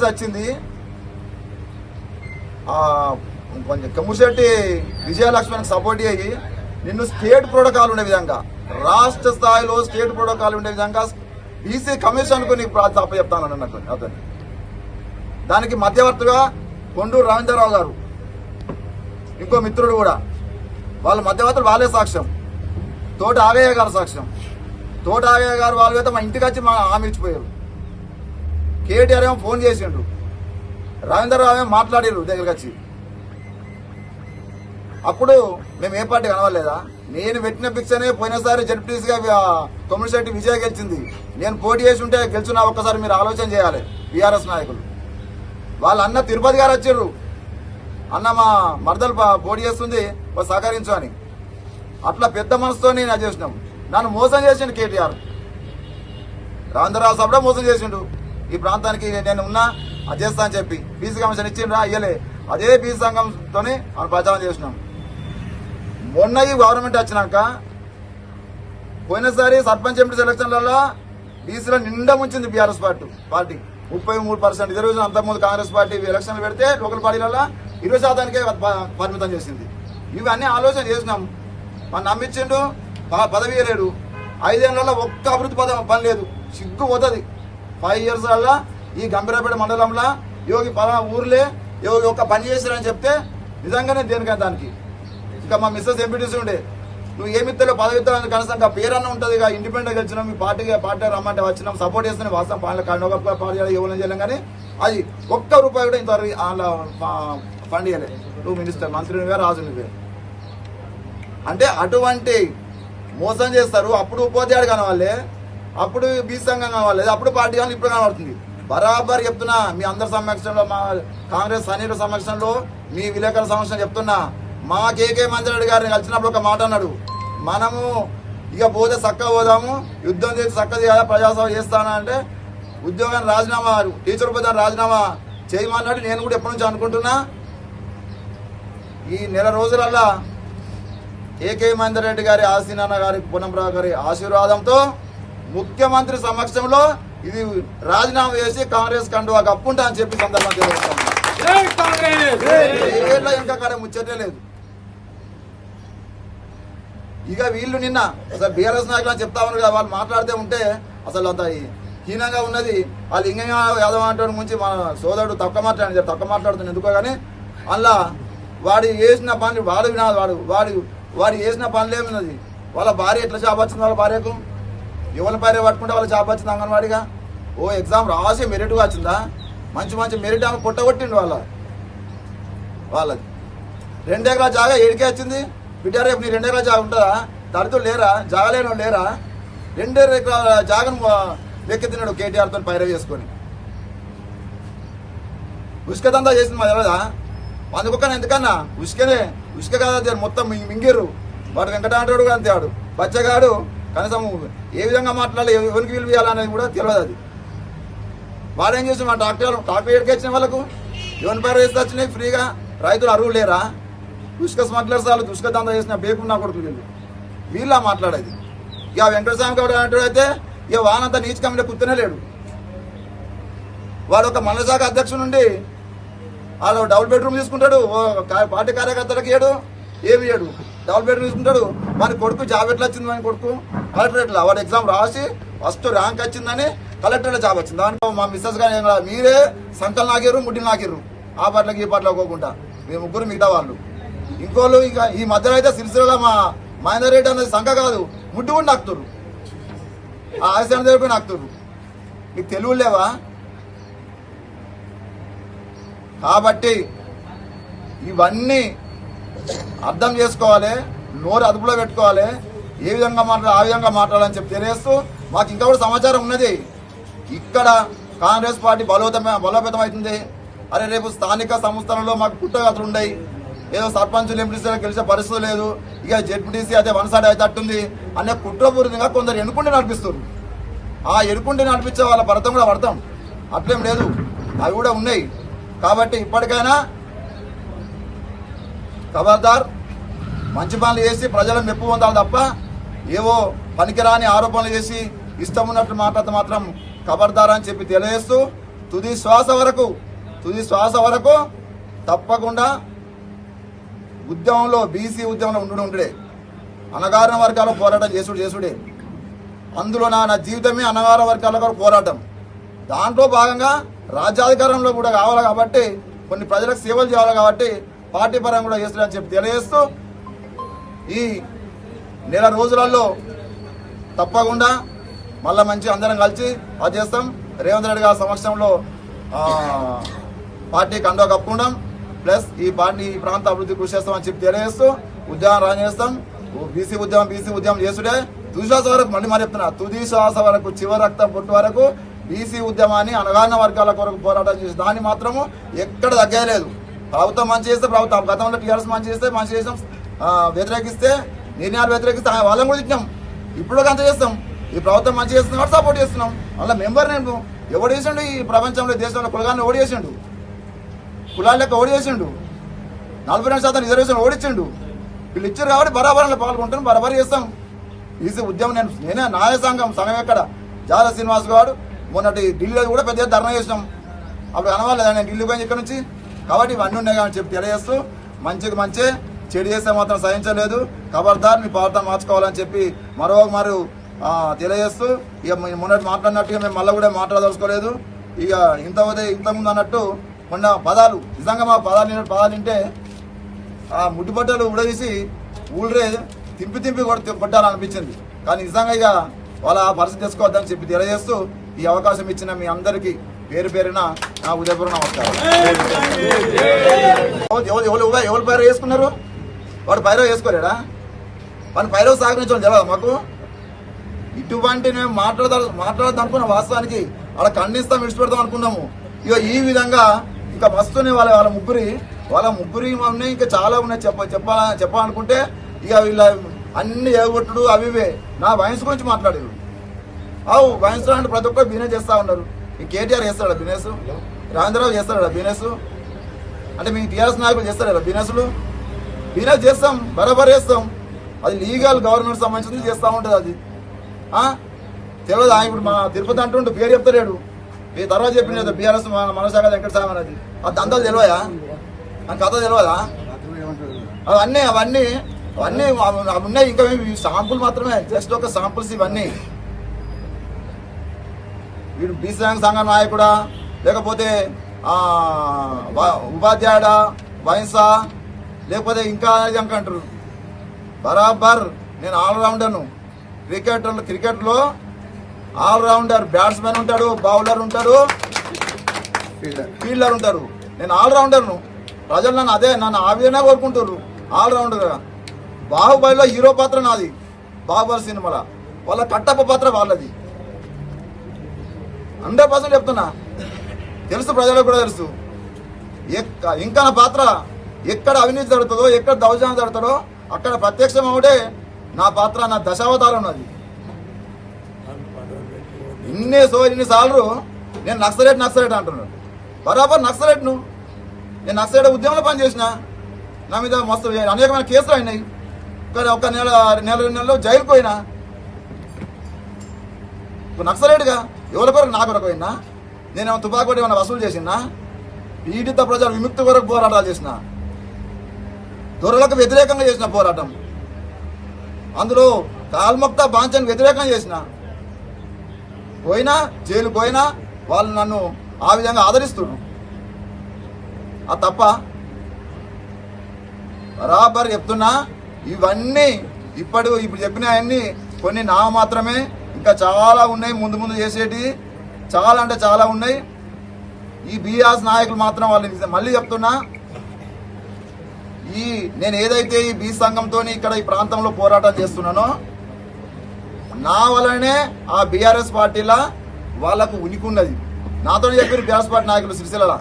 Notice వచ్చింది. కొంచెం కమ్ముశెట్టి విజయలక్ష్మికి support అయ్యి నిన్ను స్టేట్ ప్రోటోకాల్ ఉండే విధంగా రాష్ట్ర స్థాయిలో స్టేట్ ప్రోటోకాల్ ఉండే విధంగా బీసీ కమిషన్కు నీకు తప్ప చెప్తాను అన్నట్టు అతను దానికి మధ్యవర్తిగా కొండూరు రవీంద్రరావు గారు ఇంకో మిత్రుడు కూడా. వాళ్ళ మధ్యవర్తులు వాళ్ళే సాక్ష్యం. తోట ఆగయ్య గారు సాక్ష్యం. తోట ఆగయ్య గారు వాళ్ళు అయితే మా ఇంటికి వచ్చి మా హామీ ఇచ్చిపోయారు. కేటీఆర్ ఏమో ఫోన్ చేసిండు. రవీంద్రరావు ఏమో మాట్లాడారు దగ్గరికి వచ్చి. అప్పుడు మేము ఏ పార్టీ కనవలేదా నేను పెట్టిన పిక్చర్నే పోయినసారి జడ్పీటీసీగా తొమ్మిదిశెట్టి విజయ గెలిచింది. నేను పోటీ చేసి ఉంటే గెలిచిన ఒక్కసారి మీరు ఆలోచన చేయాలి బీఆర్ఎస్ నాయకులు. వాళ్ళ అన్న తిరుపతి గారు వచ్చారు అన్న మా మరదలు పోటీ చేస్తుంది సహకరించు అని. అట్లా పెద్ద మనసుతో నేను చేసినాం. నన్ను మోసం చేసిండు కేటీఆర్. రాంధ్రరావు సభలో మోసం చేసిండు. ఈ ప్రాంతానికి నేను ఉన్నా అది చేస్తా అని చెప్పి బీసీ కమిషన్ ఇచ్చిండ్రా అయ్యలే అదే బీసీ సంఘంతోనే మనం ప్రచారం చేసినాం. మొన్న ఈ గవర్నమెంట్ వచ్చినాక పోయినసారి సర్పంచ్ ఎంపీ సెలక్షన్లలో బీసీలో నిండా ముంచింది బీఆర్ఎస్ పార్టీ పార్టీ. ముప్పై మూడు పర్సెంట్ రిజర్వేషన్ అంతకుముందు కాంగ్రెస్ పార్టీ ఎలక్షన్లు పెడితే లోకల్ పార్టీలలో ఇరవై శాతానికే పరిమితం చేసింది. ఇవన్నీ ఆలోచన చేసినాం. మన నమ్మించిండు ప- పదవి లేడు ఐదేళ్ళలో ఒక్క అభివృద్ధి పదం పని లేదు. సిగ్గు పోతుంది. ఫైవ్ ఇయర్స్ వల్ల ఈ గంభీరపేట మండలంలో యోగి పలానా ఊర్లే యోగి ఒక్క పని చేశారని చెప్తే నిజంగానే దేనికని దానికి. ఇంకా మా మిస్సెస్ ఎంపీటీసీ ఉండే నువ్వు ఏమి ఇస్తాలో పదవిస్తావు కనీసం ఇంకా పేరన్న ఉంటుంది ఇక ఇండిపెండెంట్ వచ్చినాం మీ పార్టీకి పార్టీ రమ్మంటే వచ్చినాం సపోర్ట్ చేస్తున్నాం వాస్తవం పాలన కాండి ఒక పార్టీ ఎవరైనా చేయలేం కానీ అది ఒక్క రూపాయి కూడా ఇంతవరకు అలా ఫండ్ ఇవ్వలే నువ్వు మినిస్టర్ మంత్రి నువ్వే రాజు నువ్వే. అంటే అటువంటి మోసం చేస్తారు అప్పుడు ఉపాధ్యాయుడు కనవాలే అప్పుడు బీసీ సంఘం కావాలి. అప్పుడు పార్టీ కానీ ఇప్పుడు కనబడుతుంది. బరాబర్ చెప్తున్నా మీ అందరి సమక్షంలో మా కాంగ్రెస్ సైనికుల సమక్షంలో మీ విలేకరుల సమక్షంలో చెప్తున్నా. మా కేకే మంత్రి గారిని కలిసినప్పుడు ఒక మాట అన్నాడు. మనము ఇక పోతే చక్కగా పోదాము యుద్ధం చేసి చక్కగా చేయాలా ప్రజాసభ చేస్తానా అంటే ఉద్యోగాన్ని రాజీనామా టీచర్ ఉపాధ్యాయుని రాజీనామా చేయమన్నాడు. నేను కూడా ఎప్పటి నుంచి అనుకుంటున్నా ఈ నెల రోజులల్లా ఏకే మహేందర్ రెడ్డి గారి ఆశీనాన్న గారి పునంరావు గారి ఆశీర్వాదంతో ముఖ్యమంత్రి సమక్షంలో ఇది రాజీనామా చేసి కాంగ్రెస్ కండువా కప్పుంటా అని చెప్పి సందర్భం ఇంకా కాడ ముచ్చటే లేదు. ఇక వీళ్ళు నిన్న అసలు బీఆర్ఎస్ నాయకులు అని చెప్తా ఉన్నారు కదా వాళ్ళు మాట్లాడితే ఉంటే అసలు అంత హీనంగా ఉన్నది. వాళ్ళు ఇంకా యాదవ్ అంటే ముంచి మన సోదరుడు తక్కువ మాట్లాడి తక్కువ మాట్లాడుతున్న ఎందుకో కానీ అలా వాడు చేసిన పని వాడు వినాలి వాడు వాడు వాడు చేసిన పనులు ఏమున్నది? వాళ్ళ భార్య ఎట్లా జాబ్ వచ్చింది వాళ్ళ భార్యకు? ఎవరి భార్య పట్టుకుంటే వాళ్ళ జాబ్ వచ్చింది అంగన్వాడిగా? ఓ ఎగ్జామ్ రాసి మెరిట్గా వచ్చిందా? మంచి మంచి మెరిట్ ఆమె పుట్టగొట్టిండు వాళ్ళ. వాళ్ళది. రెండు ఎకరాల జాగా ఏడికే వచ్చింది? బిడ్డ రేపు నీ రెండు ఎకరాల జాగా ఉంటుందా? దళితులు లేరా? జాగలేని లేరా? రెండు ఎకరాల జాగను లెక్క తిన్నాడు కేటీఆర్తో పైర చేసుకొని. ఉసుకదంతా చేసింది మా తెలియదా అందుకొక్కని ఎందుకన్నా? ఉసుకనే ఉసుక కదా మొత్తం మింగిర్రు. వాడు వెంకటాంటుడు కూడా అంతే వాడు బచ్చగాడు కనీసం ఏ విధంగా మాట్లాడాలి ఎవరికి విలువ కూడా తెలియదు అది. వాడేం చేసి మా డాక్టర్ డాక్టర్ ఎక్కడికి వచ్చిన వాళ్ళకు ఎవరి పేరు వేస్తే వచ్చినాయి ఫ్రీగా రైతులు అరువు లేరా? దుష్క స్మగ్లర్స్ వాళ్ళు దుష్క దందా చేసిన బేకున్నా కొడుకులు వీళ్ళు. వీళ్ళ మాట్లాడేది. ఇక వెంకటస్వామి గౌడ్ అంటాడు అయితే ఇక వానంతా నీచు కమిటీ కూర్చునే లేడు. వాడు ఒక మండలశాఖ అధ్యక్షుడు నుండి వాళ్ళు డబుల్ బెడ్రూమ్ తీసుకుంటాడు ఓ పార్టీ కార్యకర్తలకు ఏడు ఏమి చేయడు డబుల్ బెడ్రూమ్ తీసుకుంటాడు. వాని కొడుకు జాబ్ ఎట్లా వచ్చింది వాని కొడుకు? కలెక్టరేట్లో వాడు ఎగ్జామ్ రాసి ఫస్ట్ ర్యాంక్ వచ్చిందని కలెక్టరేట్లో జాబ్ వచ్చింది. దాంట్లో మా మిస్సెస్ గారు మీరే సంకలు నాకిర్రు ముడ్డిలు నాకిర్రు ఆ పాటలకు ఈ పాటలు ఒక్కోకుండా మేము ముగ్గురు మిగతా వాళ్ళు. ఇంకోళ్ళు ఇక ఈ మధ్యలో అయితే సిరిసిరలో మా మహేందర్ రెడ్డి అనేది సంఖ కాదు. ముడ్డు కూడా నాకుతుర్రు ఆ ఆశయాన్ని దగ్గర నాకుతుర్రు మీకు తెలుగు లేవా? కాబట్టి ఇవన్నీ అర్థం చేసుకోవాలి నోరు అదుపులో పెట్టుకోవాలి ఏ విధంగా మాట్లాడాలి ఆ విధంగా మాట్లాడాలని చెప్పి తెలియజేస్తూ మాకు ఇంకా కూడా సమాచారం ఉన్నది. ఇక్కడ కాంగ్రెస్ పార్టీ బలోపేతమే బలోపేతం అవుతుంది అరే రేపు స్థానిక సంస్థలలో మాకు పుట్టగతులు ఉన్నాయి ఏదో సర్పంచులు ఎంపీసీ గెలిచే పరిస్థితి లేదు. ఇక జెడ్పీటీసీ అదే వన్ సైడ్ అట్టుంది అనే కుట్రపూరితంగా కొందరు ఎన్నుకుంటే నడిపిస్తారు ఆ ఎన్నుకుంటే నడిపించే వాళ్ళ భరతం కూడా పడతాం. అట్లేం లేదు. అవి కూడా ఉన్నాయి. కాబట్టి ఇప్పటికైనా ఖబర్దార్ మంచి పనులు చేసి ప్రజలను మెప్పు పొందాలి తప్ప ఏవో పనికిరాని ఆరోపణలు చేసి ఇష్టం ఉన్నట్లు మాట్లాడితే మాత్రం ఖబర్దార్ అని చెప్పి తెలియజేస్తూ తుది శ్వాస వరకు తుది శ్వాస వరకు తప్పకుండా ఉద్యమంలో బీసీ ఉద్యమంలో ఉండు ఉండే అనగారిన వర్గాల పోరాటం చేసుడు చేసుడే. అందులో నా నా జీవితమే అనగార వర్గాల కొరకు పోరాటం. దాంట్లో భాగంగా రాజ్యాధికారంలో కూడా కావాలి కాబట్టి కొన్ని ప్రజలకు సేవలు చేయాలి కాబట్టి పార్టీ పరంగా కూడా చేస్తున్నారని చెప్పి తెలియజేస్తూ ఈ నెల రోజులలో తప్పకుండా మళ్ళా మంచి అందరం కలిసి అది చేస్తాం. రేవంత్ రెడ్డి గారి సమక్షంలో పార్టీ కండో కప్పుకుంటాం. ప్లస్ ఈ పార్టీ ఈ ప్రాంత అభివృద్ధి కృషి చేస్తామని చెప్పి తెలియజేస్తూ ఉద్యమం రాజేస్తాం. చేస్తాం బీసీ ఉద్యమం బీసీ ఉద్యమం చేసుడే. తుదిశ్వాస వరకు మళ్ళీ మరి చెప్తున్నా తుదిశ్వాస వరకు చివరి రక్తం పుట్టు వరకు బీసీ ఉద్యమాన్ని అనగాన వర్గాల కొరకు పోరాటం చేసి దాన్ని మాత్రము ఎక్కడ తగ్గలేదు. ప్రభుత్వం మంచి చేస్తే ప్రభుత్వం గతంలో టీఆర్ఎస్ మంచి చేస్తే మంచి చేసాం. వ్యతిరేకిస్తే నిర్ణయాలు వ్యతిరేకిస్తే వాళ్ళని కూడా తిట్టినాం. ఇప్పుడు అంత చేస్తాం. ఈ ప్రభుత్వం మంచి చేస్తుంది కాబట్టి సపోర్ట్ చేస్తున్నాం. అలా మెంబర్ నేను ఎవడు చేసిండు ఈ ప్రపంచంలో దేశంలో కులగాన్ని ఓడి చేసిండు? కులాల లెక్క ఓడి చేసిండు? నలభై రెండు శాతం రిజర్వేషన్ ఓడిచ్చిండు వీళ్ళు ఇచ్చారు కాబట్టి బరాబరంలో పాల్గొంటాను బరాబర్ చేస్తాం. ఈసీ ఉద్యమం నేను నేనే నాయ సంఘం సంఘం ఎక్కడ? జాల శ్రీనివాస్ గారు మొన్నటి ఢిల్లీలో కూడా పెద్ద ధర్నా చేసినాం. అప్పుడు అనవాలేదా నేను ఢిల్లీ పోయింది ఇక్కడ నుంచి? కాబట్టి ఇవన్నీ ఉన్నాయి కానీ చెప్పి తెలియజేస్తూ మంచికి మంచి చెడు చేస్తే మాత్రం సహించలేదు. ఖబర్దార్ మీ ప్రవర్తన మార్చుకోవాలని చెప్పి మరో మరో తెలియజేస్తూ ఇక మీ మొన్నటి మాట్లాడినట్టుగా మేము మళ్ళీ కూడా మాట్లాడదలుచుకోలేదు. ఇక ఇంత ఇంతకుముందు అన్నట్టు మొన్న పదాలు నిజంగా మా పదాలు పదాలు వింటే ఆ ముడ్డు బట్టలు ఉడదీసి ఊళ్ళే తింపి తింపి కొట్టి కొట్టాలనిపించింది. కానీ నిజంగా ఇక వాళ్ళ పరిస్థితి తెచ్చుకోవద్దని చెప్పి తెలియజేస్తూ ఈ అవకాశం ఇచ్చిన మీ అందరికీ పేరు పేరున నా ఉదయపూర్వ నమస్కారం ఎవరు పైరు వేసుకున్నారు? వాడు పైరవ వేసుకోలేడా? వాడిని పైరవ సాగరించడం తెలియదు మాకు? ఇటువంటి మేము మాట్లాడదా మాట్లాడదాం అనుకున్న వాస్తవానికి అలా ఖండిస్తాం విడిచిపెడతాం అనుకున్నాము. ఇక ఈ విధంగా ఇంకా వస్తున్నాయి వాళ్ళ వాళ్ళ ముగ్గురి వాళ్ళ ముగ్గురి ఉన్నాయి ఇంకా చాలా ఉన్నాయి. చెప్ప చెప్పాల చెప్పాలనుకుంటే ఇక వీళ్ళ అన్ని ఎగొట్టుడు అవి ఇవే. నా వయసు గురించి మాట్లాడారు అవు వయసు అంటే ప్రతి ఒక్కరు బిజినెస్ చేస్తా ఉన్నారు. కేటీఆర్ చేస్తాడా బిజినెస్? రాజేంద్రరావు చేస్తాడా బిజినెస్? అంటే మీ టీఆర్ఎస్ నాయకులు చేస్తారా బిజినెస్లు? బిజినెస్ చేస్తాం బరాబర్ చేస్తాం. అది లీగల్ గవర్నమెంట్ సంబంధించింది చేస్తూ ఉంటుంది అది. తెలియదు? ఆయన ఇప్పుడు మా తిరుపతి అంటుంటే పేరు చెప్తలేడు. మీ తర్వాత చెప్పిన బీఆర్ఎస్ మనసాగ వెంకట సాగర్ అది? ఆ దందాలు తెలియదా? ఆ కథ తెలియదా? అవన్నీ అవన్నీ అవన్నీ అవి ఉన్నాయి. ఇంకా ఇవి శాంపుల్ మాత్రమే జస్ట్ ఒక శాంపుల్స్ ఇవన్నీ. వీడు బీసీ సంఘ నాయకుడా లేకపోతే ఉపాధ్యాయుడా వయసా లేకపోతే ఇంకా అంటారు. బరాబర్ నేను ఆల్రౌండర్ను. క్రికెట్ క్రికెట్లో ఆల్రౌండర్ బ్యాట్స్మెన్ ఉంటాడు బౌలర్ ఉంటాడు ఫీల్డర్. ఉంటారు. నేను ఆల్రౌండర్ను. ప్రజలు నన్ను అదే నన్ను ఆ విధంగా కోరుకుంటారు. ఆల్రౌండర్గా బాహుబలిలో హీరో పాత్ర నాది. బాహుబలి సినిమాలో. వాళ్ళ కట్టప్ప పాత్ర వాళ్ళది. హండ్రెడ్ పర్సెంట్ చెప్తున్నా. తెలుసు ప్రజలకు కూడా తెలుసు. ఎక్క- ఇంకా నా పాత్ర ఎక్కడ అవినీతి జరుగుతుందో ఎక్కడ దౌర్జన్యం జరుగుతుందో అక్కడ ప్రత్యక్షం ఒకటే నా పాత్ర నా దశావతారం ఉన్నది ఇన్ని సో ఇన్ని సార్లు నేను నక్సలేట్ నక్సలేట్ అంటున్నాను బరాబర్ నక్సలేట్ నువ్వు నేను నక్సలేట్ ఉద్యమంలో పనిచేసిన. నా మీద మస్తు అనేకమైన కేసులు అయినాయి. కానీ ఒక నెల నెల రెండు నెలలు జైలు పోయినా. నక్సలేట్గా ఎవరి కొరకు నా కొరకు అయినా? నేనేమో తుపాకు ఏమైనా వసూలు చేసినా? పీడిత ప్రజలు విముక్తి కొరకు పోరాటాలు చేసిన? దొరలకు వ్యతిరేకంగా చేసిన పోరాటం. అందులో కాల్మక్త బాంచన్ వ్యతిరేకంగా చేసిన? పోయినా జైలు పోయినా వాళ్ళు నన్ను ఆ విధంగా ఆదరిస్తున్నారు. ఆ తప్ప బరాబర్ చెప్తున్నా ఇవన్నీ ఇప్పుడు ఇప్పుడు చెప్పినవన్నీ కొన్ని నా మాత్రమే. ఇంకా చాలా ఉన్నాయి ముందు ముందు చేసేటి. చాలా అంటే చాలా ఉన్నాయి. ఈ బీఆర్ఎస్ నాయకులు మాత్రం వాళ్ళు మళ్ళీ చెప్తున్నా ఈ నేను ఏదైతే ఈ బీ సంఘంతో ఇక్కడ ఈ ప్రాంతంలో పోరాటం చేస్తున్నానో నా వలనే ఆ బీఆర్ఎస్ పార్టీలా వాళ్ళకు ఉనికి ఉన్నది నాతో చెప్పారు బీఆర్ఎస్ పార్టీ నాయకులు సిరిసిల్ల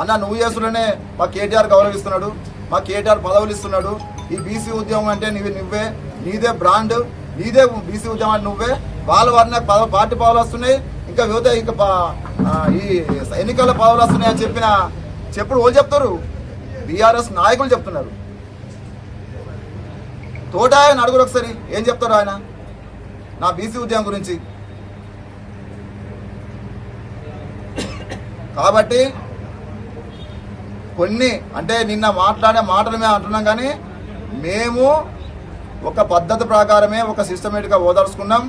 అన్న నువ్వు చేస్తున్ననే మా కేటీఆర్ గౌరవిస్తున్నాడు మా కేటీఆర్ పదవులు ఇస్తున్నాడు. ఈ బీసీ ఉద్యమం అంటే నీవే నువ్వే నీదే బ్రాండ్ నీదే బీసీ ఉద్యమం అంటే నువ్వే. వాళ్ళ వారిన పద పార్టీ పావులు వస్తున్నాయి ఇంకా వివిధ ఇంకా ఈ ఎన్నికల పావులు వస్తున్నాయి అని చెప్పిన చెప్పుడు వాళ్ళు చెప్తారు? బీఆర్ఎస్ నాయకులు చెప్తున్నారు. తోట ఆయన అడుగురు ఒకసారి ఏం చెప్తారు ఆయన? నా బీసీ ఉద్యమం గురించి. కాబట్టి కొన్ని అంటే నిన్న మాట్లాడే మాటలు మేము అంటున్నాం కానీ మేము ఒక పద్ధతి ప్రకారమే ఒక సిస్టమేటిక్గా ఓదార్చుకున్నాం.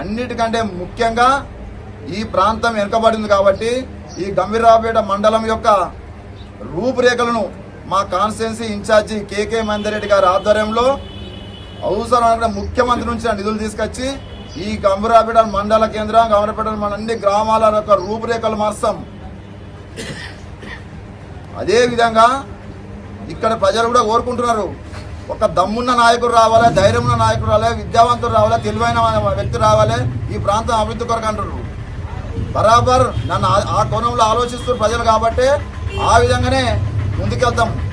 అన్నిటికంటే ముఖ్యంగా ఈ ప్రాంతం వెనుకబడింది కాబట్టి ఈ గంభీరాపేట మండలం యొక్క రూపురేఖలను మా కాన్స్టిట్యున్సీ ఇన్ఛార్జి కేకే మందిరెడ్డి గారి ఆధ్వర్యంలో అవసరమైన ముఖ్యమంత్రి నుంచి నిధులు తీసుకొచ్చి ఈ గంభీరాపేట మండల కేంద్రం గంభీరాపేట మన అన్ని గ్రామాల యొక్క రూపురేఖలు మార్స్తాం అదే విధంగా ఇక్కడ ప్రజలు కూడా కోరుకుంటున్నారు. ఒక దమ్మున్న నాయకుడు రావాలి ధైర్యం ఉన్న నాయకుడు రావాలి విద్యావంతుడు రావాలి తెలివైన వ్యక్తి రావాలి? ఈ ప్రాంతం అభివృద్ధి కొరకు అంటున్నారు బరాబర్ నన్ను ఆ- కోణంలో ఆలోచిస్తున్నారు ప్రజలు కాబట్టి ఆ విధంగానే ముందుకెళ్తాం.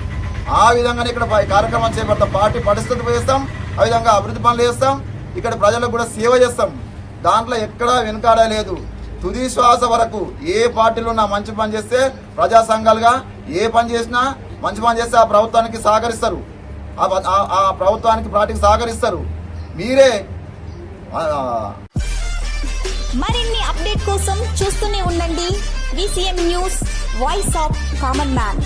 ఆ విధంగానే ఇక్కడ కార్యక్రమం చేపడతాం. పార్టీ పరిస్థితి చేస్తాం ఆ విధంగా అభివృద్ధి పనులు చేస్తాం. ఇక్కడ ప్రజలకు కూడా సేవ చేస్తాం. దాంట్లో ఎక్కడా వెనుకాడే లేదు. తుది శ్వాస వరకు ఏ పార్టీలో నా మంచి పని చేస్తే ప్రజా సంఘాలుగా ఏ పని చేసినా మంచి పని చేస్తే ఆ ప్రభుత్వానికి సహకరిస్తారు. ఆ ప్రభుత్వానికి పార్టీకి సహకరిస్తారు. మీరే మరిన్ని అప్డేట్ కోసం చూస్తూనే ఉండండి. VCM news voice of common man.